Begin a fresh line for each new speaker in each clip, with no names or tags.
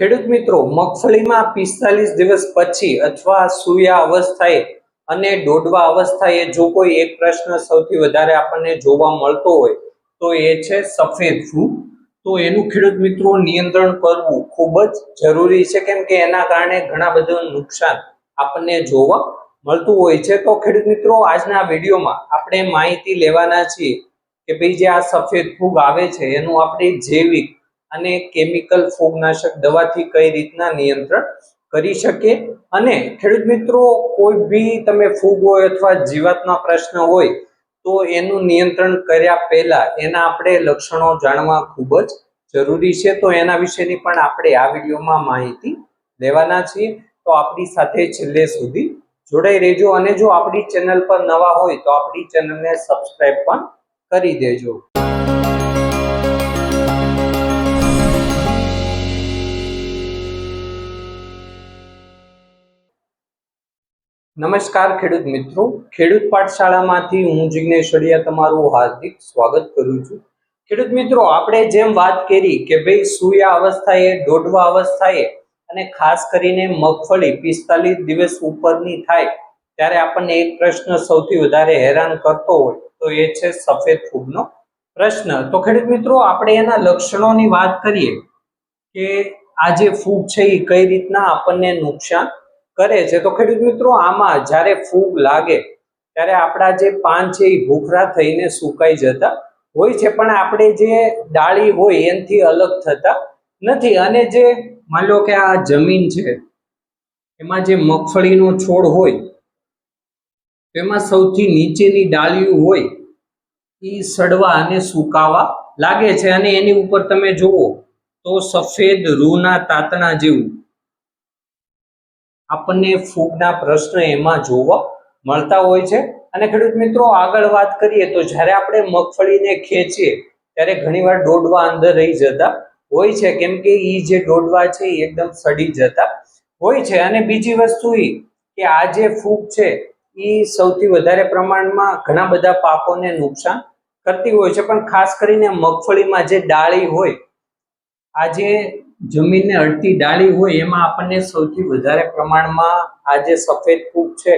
ખેડૂત મિત્રો, મગફળીમાં પિસ્તાલીસ દિવસ પછી અથવા સૂયા અવસ્થાએ અને ડોડવા અવસ્થાએ જો કોઈ એક પ્રશ્ન સૌથી વધારે આપણને જોવા મળતો હોય, તો એ છે સફેદ ફૂગ. તો એનું ખેડૂત મિત્રો નિયંત્રણ કરવું ખૂબ જ જરૂરી છે, કેમ કે એના કારણે ઘણા બધા નુકસાન આપણને જોવા મળતું હોય છે. તો ખેડૂત મિત્રો, આજના વિડીયોમાં આપણે માહિતી લેવાના છીએ કે ભાઈ જે આ સફેદ ફૂગ આવે છે, એનું આપણે જૈવિક અને કેમિકલ ફૂગનાશક દવાથી કઈ રીતના નિયંત્રણ કરી શકે? અને ખેડૂત મિત્રો, કોઈ બી તમે ફૂગ હોય અથવા જીવાતના પ્રશ્ન હોય, તો એનું નિયંત્રણ કર્યા પહેલા એના આપણે લક્ષણો જાણવા ખૂબ જ જરૂરી છે. તો એના વિશેની પણ આપણે આ વિડીયોમાં માહિતી લેવાના છીએ. તો આપણી સાથે છેલ્લે સુધી જોડાઈ રહેજો. અને જો આપણી ચેનલ પર નવા હોય તો આપણી ચેનલને સબસ્ક્રાઈબ પણ કરી દેજો. નમસ્કાર ખેડૂત મિત્રો. ખેડૂત પાઠશાળામાંથી હું જિગ્નેશ અડિયા તમારું હાર્દિક સ્વાગત કરું છું. ખેડૂત મિત્રો, આપણે જેમ વાત કરી કે ભાઈ સૂયા અવસ્થાએ, દોઢવા અવસ્થાએ અને ખાસ કરીને મગફળી પિસ્તાલીસ દિવસ ઉપરની થાય ત્યારે આપણને એક પ્રશ્ન સૌથી વધારે હેરાન કરતો હોય તો એ છે સફેદ ફૂગનો પ્રશ્ન. તો ખેડૂત મિત્રો, આપણે એના લક્ષણોની વાત કરીએ કે આ જે ફૂગ છે એ કઈ રીતના આપણને નુકસાન કરે છે, તો ખેડૂત મિત્રો, આમાં જ્યારે ફૂગ લાગે, ત્યારે આપણા જે પાન છે એ ભૂખરા થઈને સુકાઈ જતા હોય છે. પણ આપણે જે ડાળી હોય, એનાથી અલગ થતા નથી. અને જે માની લો કે આ જમીન છે, એમાં જે મગફળીનો છોડ હોય, તેમાં સૌથી નીચેની ડાળીઓ હોય, એ સડવા અને સુકાવા લાગે છે. અને એની ઉપર તમે જુઓ, તો સફેદ રૂના તાતણા જેવું આપણને ફૂગના પ્રશ્ન એમાં જોવા મળતા હોય છે. અને ખેડૂત મિત્રો, આગળ વાત કરીએ તો જ્યારે આપણે મગફળીને ખેંચીએ, ત્યારે ઘણીવાર ડોડવા અંદર રહી જતા હોય છે. કેમ કે એ જે ડોડવા છે એ એકદમ સડી જતા હોય છે. અને બીજી વસ્તુ એ કે આ જે ફૂગ છે એ સૌથી વધારે પ્રમાણમાં ઘણા બધા પાકોને નુકસાન કરતી હોય છે. પણ ખાસ કરીને મગફળીમાં જે ડાળી હોય, આ જે જમીનને અડતી ડાળી હોય એમાં આપણને સૌથી વધારે પ્રમાણમાં આ જે સફેદ ફૂગ છે,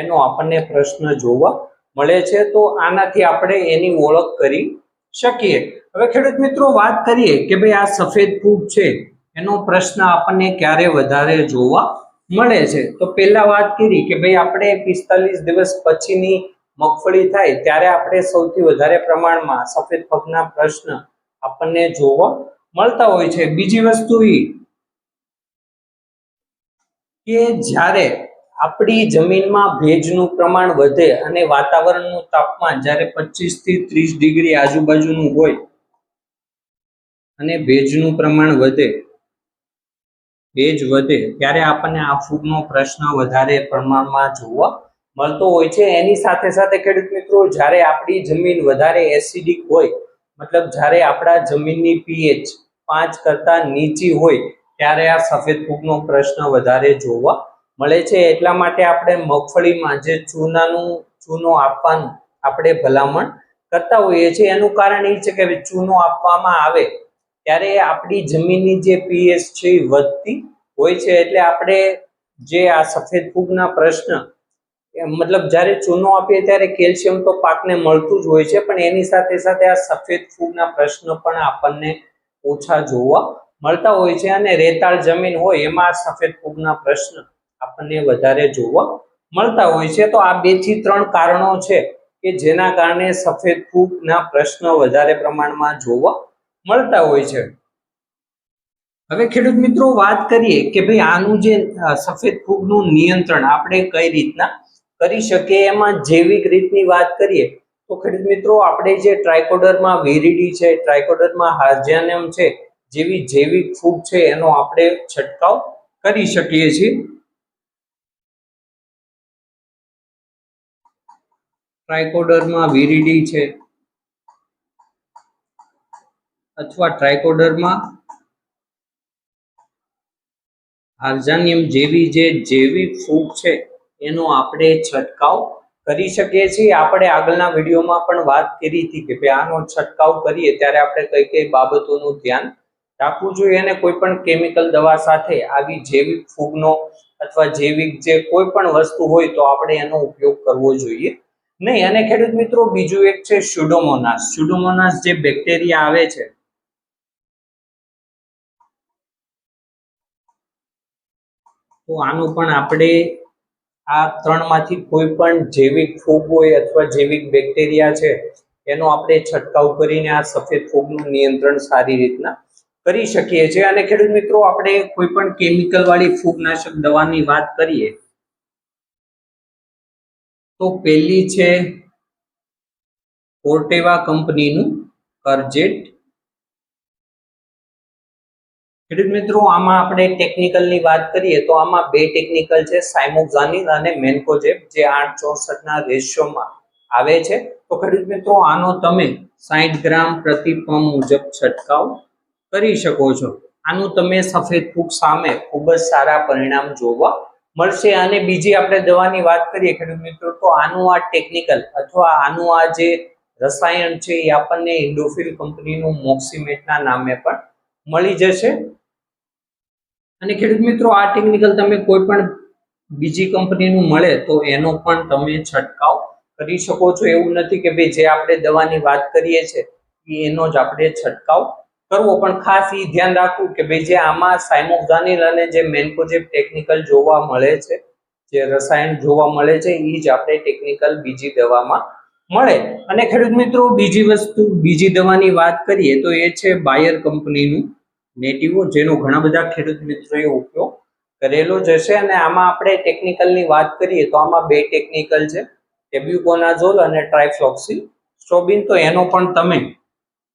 એનો આપણને પ્રશ્ન જોવા મળે છે. તો આનાથી આપણે એની ઓળખ કરી શકીએ. હવે ખેડૂત મિત્રો, વાત કરીએ કે ભાઈ આ સફેદ ફૂગ છે, એનો પ્રશ્ન આપણને ક્યારે વધારે જોવા મળે છે? તો પહેલા વાત કરી કે ભાઈ આપણે પિસ્તાલીસ દિવસ પછીની મગફળી થાય, ત્યારે આપણે સૌથી વધારે પ્રમાણમાં સફેદ પગના પ્રશ્ન આપણને જોવા મળતા હોય છે. બીજી વસ્તુ કે જ્યારે આપણી જમીનમાં ભેજનું પ્રમાણ વધે અને વાતાવરણનું તાપમાન જ્યારે પચીસથી ત્રીસ ડિગ્રી આજુબાજુનું હોય અને ભેજનું પ્રમાણ વધે, ભેજ વધે, ત્યારે આપણને આ ફૂગનો પ્રશ્ન વધારે પ્રમાણમાં જોવા મળતો હોય છે. એની સાથે સાથે ખેડૂત મિત્રો, જ્યારે આપણી જમીન વધારે એસિડિક હોય મતલબ જ્યારે આપણા જમીનની પીએચ પાંચ કરતા નીચી હોય, ત્યારે આ સફેદ ફૂગનો પ્રશ્ન વધારે જોવા મળે છે. એટલા માટે આપણે મગફળીમાં જે ચૂનાનું, ચૂનો આપવાનું આપણે ભલામણ કરતા હોઈએ છીએ. એનું કારણ એ છે કે ચૂનો આપવામાં આવે, ત્યારે આપણી જમીનની જે પીએચ છે એ વધતી હોય છે. એટલે આપણે જે આ સફેદ ફૂગના પ્રશ્ન મતલબ જ્યારે ચૂનો આપીએ ત્યારે કેલ્શિયમ તો પાકને મળતું જ હોય છે, પણ એની સાથે સાથે આ સફેદ ફૂગના પ્રશ્ન પણ આપણને ઓછા જોવા મળતા હોય છે અને રેતાળ જમીન હોય એમાં સફેદ ફૂગના પ્રશ્ન આપણને વધારે જોવા મળતા હોય છે. તો આ બેથી ત્રણ કારણો છે કે જેના કારણે સફેદ ફૂગના પ્રશ્ન વધારે પ્રમાણમાં જોવા મળતા હોય છે. હવે ખેડૂત મિત્રો વાત કરીએ કે ભાઈ આનું જે સફેદ ફૂગનું નિયંત્રણ આપણે કઈ રીતના કરી શકીએ એમાં જૈવિક રીતની વાત કરીએ, તો ખેડૂત મિત્રો આપણે જે ટ્રાયકોડરમાં વેરીડી છે, ટ્રાયકોડરમાં હાર્જિયાનિયમ છે, જેવી જૈવિક ફૂગ છે, એનો આપણે છંટકાવ કરી શકીએ છીએ. ટ્રાયકોડરમાં વીરીડી છે, અથવા ટ્રાયકોડરમાં હાર્જાનિયમ જેવી જે જૈવિક ફૂગ છે એનો આપણે છંટકાવ કરી શકીએ છીએ. આપણે આગળના વિડીયોમાં પણ વાત કરી હતી કે ભાઈ આનો છંટકાવ કરીએ ત્યારે આપણે કઈ કઈ બાબતોનું ધ્યાન રાખવું જોઈએ અને કોઈ પણ કેમિકલ દવા સાથે આવી જૈવિક ફૂગનો અથવા જૈવિક જે કોઈ પણ વસ્તુ હોય તો આપણે એનો ઉપયોગ કરવો જોઈએ. નહીં, અને ખેડૂત મિત્રો, બીજું એક છે સ્યુડોમોનાસ સ્યુડોમોનાસ જે બેક્ટેરિયા આવે છે, તો આનું પણ આપણે આ ત્રણમાંથી કોઈ પણ જૈવિક ફૂગ હોય અથવા જૈવિક બેક્ટેરિયા છે, એનો આપણે છંટકાવ કરીને આ સફેદ ફૂગનું નિયંત્રણ સારી રીતના કરી શકીએ છીએ. અને ખેડૂત મિત્રો, આપણે કોઈ પણ કેમિકલ વાળી ફૂગનાશક દવાની વાત કરીએ, તો પહેલી છે પોર્ટેવા કંપનીનું કરજેટ. ખેડૂત મિત્રો, આમાં આપણે ટેકનિકલની વાત કરીએ તો આમાં બે ટેકનિકલ છે સાયમોક્ઝાનિલ અને મેન્કોજેબ જે આઠ ચોસઠ ના રેશિયોમાં આવે છે. તો ખેડૂત મિત્રો, આનો તમે સાઠ ગ્રામ પ્રતિ પંપ મુજબ છંટકાવ કરી શકો છો. આનું તમે સફેદ ફૂગ સામે ખૂબ જ સારા પરિણામ જોવા મળશે. અને બીજી આપણે દવાની વાત કરીએ ખેડૂત મિત્રો, તો આનું આ ટેકનિકલ અથવા આનું આ જે રસાયણ છે, એ આપણને ઇન્ડોફિલ કંપનીનું મોક્સિમેટના નામે પણ મળી જશે. અને ખેડૂત મિત્રો, આ ટેકનિકલ તમે કોઈ પણ બીજી કંપનીનું મળે તો એનો પણ તમે છંટકાવ કરી શકો છો. એવું નથી કે ભાઈ જે આપણે દવાની વાત કરીએ છીએ એનો જ આપણે છંટકાવ કરવો. પણ ખાસ એ ધ્યાન રાખવું કે ભાઈ જે આમાં સાયમોક્ઝાનિલ અને જે મેન્કોજેબ ટેકનિકલ જોવા મળે છે, જે રસાયણ જોવા મળે છે એ જ આપણે ટેકનિકલ બીજી દવામાં મળે. અને ખેડૂત મિત્રો, બીજી વસ્તુ, બીજી દવાની વાત કરીએ તો એ છે બાયર કંપનીનું નેટિવો, જેનો ઘણા બધા ખેડૂત મિત્રોએ ઉપયોગ કરેલો જ હશે. અને આમાં આપણે ટેકનિકલની વાત કરીએ તો આમાં બે ટેકનિકલ છે ટેબ્યુકોનાઝોલ અને ટ્રાયફ્લોક્સી સ્ટ્રોબિન તો એનો પણ તમે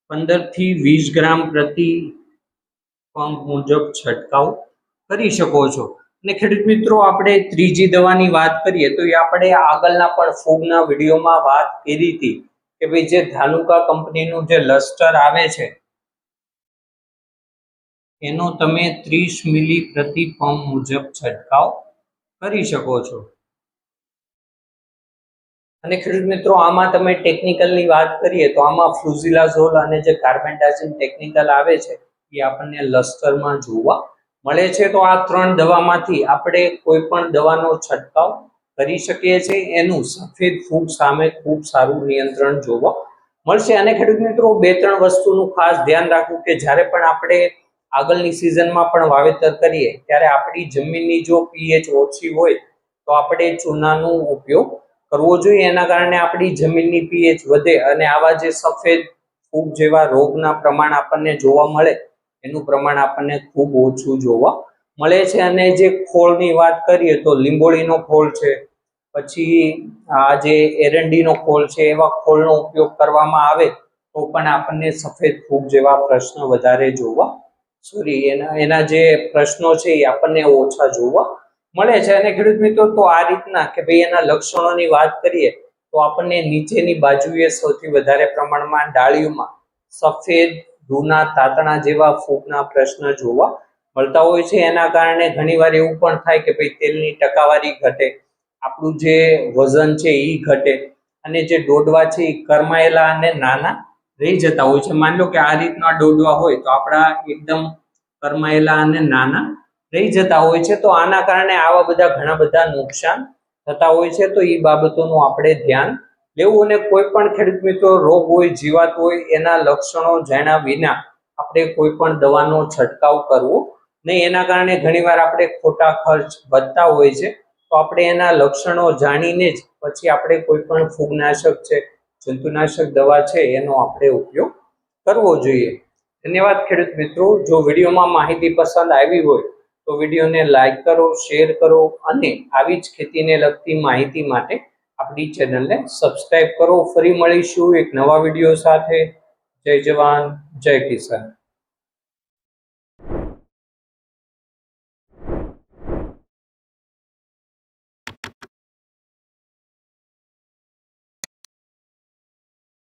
પંદરથી વીસ ગ્રામ પ્રતિ પંપ મુજબ છંટકાવ કરી શકો છો. અને ખેડૂત મિત્રો, આપણે ત્રીજી દવાની વાત કરીએ તો એ આપણે આગળના પણ ફૂગના વિડીયોમાં વાત કરી હતી કે ભાઈ જે ધાનુકા કંપનીનું જે લસ્ટર આવે છે એનો તમે ત્રીસ મિલી પ્રતિ પંપ મુજબ છંટકાવ કરી શકો છો. અને ખેડૂત મિત્રો, આમાં તમે ટેકનિકલની વાત કરીએ તો આમાં ફ્લુઝિલાઝોલ અને જે કાર્બેન્ડાઝિન ટેકનિકલ આવે છે, એ આપણને લશ્કરમાં જોવા મળે છે. તો આ ત્રણ દવામાંથી આપણે કોઈ પણ દવાનો છંટકાવ કરી શકીએ છીએ. એનું સફેદ ફૂગ સામે ખૂબ સારું નિયંત્રણ જોવા મળશે. અને ખેડૂત મિત્રો, બે ત્રણ વસ્તુનું ખાસ ધ્યાન રાખવું કે જ્યારે પણ આપણે આગળની સિઝનમાં પણ વાવેતર કરીએ, ત્યારે આપણી જમીનની જો પીએચ ઓછી હોય, તો આપણે ચૂનાનો ઉપયોગ કરવો જોઈએ. એના કારણે આપણી જમીનની પીએચ વધે અને આવા જે સફેદ ફૂગ જેવા રોગના પ્રમાણ આપણને જોવા મળે, એનું પ્રમાણ આપણને ખૂબ ઓછું જોવા મળે છે. અને જે ખોળની વાત કરીએ તો લીંબોળીનો ખોળ છે, પછી આ જે એરંડીનો ખોળ છે, એવા ખોળનો ઉપયોગ કરવામાં આવે, તો પણ આપણને સફેદ ફૂગ જેવા પ્રશ્ન વધારે જોવા સોરી એના એના જે પ્રશ્નો છે એ આપણને ઓછા જોવા મળે છે. અને ખેડૂત મિત્રો, તો આ રીતના કે ભાઈ એના લક્ષણોની વાત કરીએ, તો આપણને નીચેની બાજુએ સૌથી વધારે પ્રમાણમાં ડાળીઓમાં સફેદ ધૂના તાતણા જેવા ફૂગના પ્રશ્ન જોવા મળતા હોય છે. એના કારણે ઘણીવાર એવું પણ થાય કે ભાઈ તેલની ટકાવારી ઘટે, આપણું જે વજન છે એ ઘટે અને જે ડોડવા છે એ કરમાયેલા અને નાના રહી જતા હોય છે. માની લો કે આ રીતના ડોડવા હોય તો આપણા એકદમ કરમાયેલા અને નાના રહી જતા હોય છે. તો આના કારણે આવા બધા ઘણા બધા નુકસાન થતા હોય છે. તો એ બાબતોનું આપણે ધ્યાન લેવું અને કોઈ પણ ખેડૂત મિત્રો રોગ હોય, જીવાત હોય, એના લક્ષણો જાણ્યા વિના આપણે કોઈ પણ દવાનો છંટકાવ કરવો નહીં. એના કારણે ઘણીવાર આપણે ખોટા ખર્ચ વધતા હોય છે. તો આપણે એના લક્ષણો જાણીને જ પછી આપણે કોઈ પણ ફૂગનાશક છે, જંતુનાશક દવા છે, એનો આપણે ઉપયોગ કરવો જોઈએ. ધન્યવાદ ખેડૂત મિત્રો. જો વિડીયોમાં માહિતી પસંદ આવી હોય તો વિડીયોને લાઈક કરો, શેર કરો અને આવી જ ખેતીને લગતી માહિતી માટે આપણી ચેનલને સબસ્ક્રાઇબ કરો. ફરી મળીશું એક નવા વીડિયો સાથે. જય જવાન, જય કિસાન.